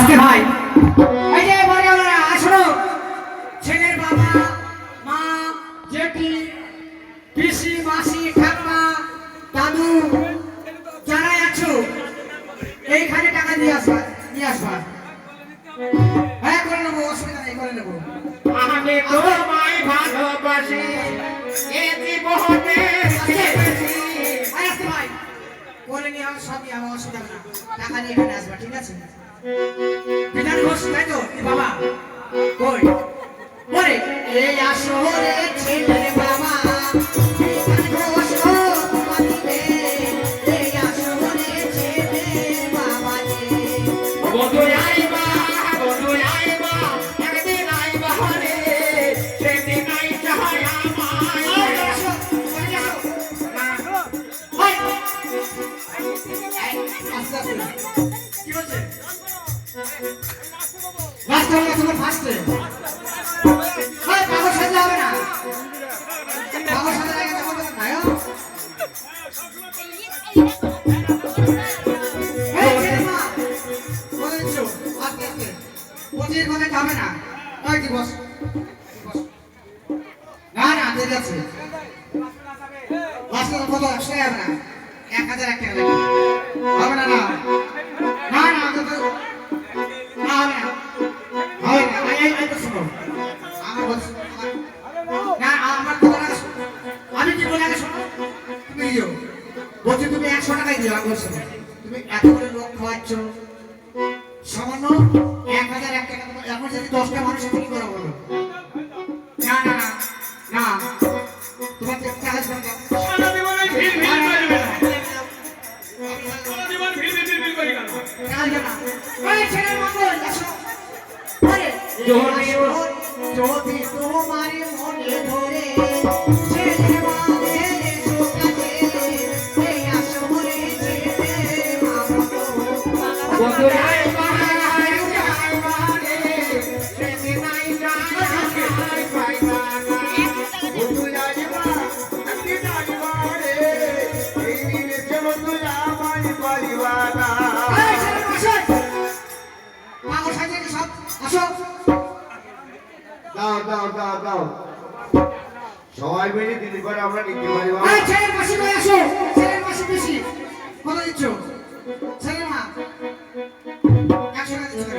আজকে ভাই। এই যে ছেলের বাবা মা জেঠি পিসি মাসি দাদু যারা আছো এইখানে টাকা দিয়ে আসবা আসবা। হ্যাঁ করে নেব অসুবিধা নেই করে নেব। আমি তোমায় ভালোবাসি এ জীবনে আরে ভাই করে নিয়ে আমার সবই আমার অসুবিধা না। টাকা নিয়ে এখানে আসবা ঠিক আছে? বিধান ঘোষ তাই তো? বাবা কই? বলে এই আসরে ছেলে বাবা। কি বলছে? লাস্ট হয়ে গেছে ফার্স্টে ওই সাজতে হবে না। কাগজ সাজা লাগে তখন তখন ভাই এই ছেলে মা, বলে দিচ্ছ আস্তে আস্তে পঁচিশ কথা যাবে না ওই কি বস? বস। না না, দেরি আছে। লাস্টে কত, একশো হবে না? এক হাজার, এক টাকা হবে না না। একশো টাকাই দিও আমি বলছি না। তুমি এত করে লোক খাওয়াচ্ছ। সামান্য এক হাজার এক টাকা এখন যদি দশটা মানুষ কি করে বলো। না না না না। তোমার তো টাকা সারা জীবনে ভিড় ভিড় করবে সারা জীবন ভিড় ভিড় ভিড় করে গেল যদি তোমার মনে ধরে দাও দাও দাও দাও। সবাই মিলে দিদি করে আমরা নিতে পারি বাবা। দিদি মা কই আছে? এই আসরে ছেলে দিদিমা আছে এই আসরে ছেলের মা। দুশো টাকা দামে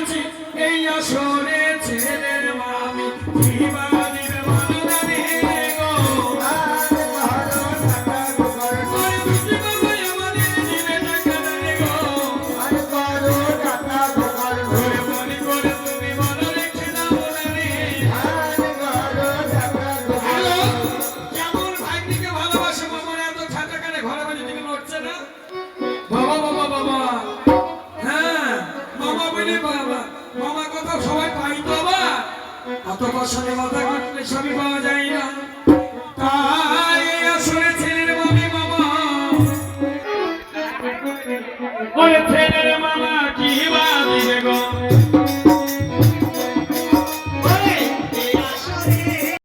জানে হ্যালো কেমন ভাগ্নিকে ভালোবাসে, মামার এত ছাতা কানে ঘরে বাজে দিকে নড়ছে না? বাবা মামা বলে বাবা, মামা কথা সবাই পাই বাবা। অত বছরে কথা ঘটলে সবই পাওয়া যায় না। তাই আসলে ছেলের মামি। মামা ছেলের মামা কি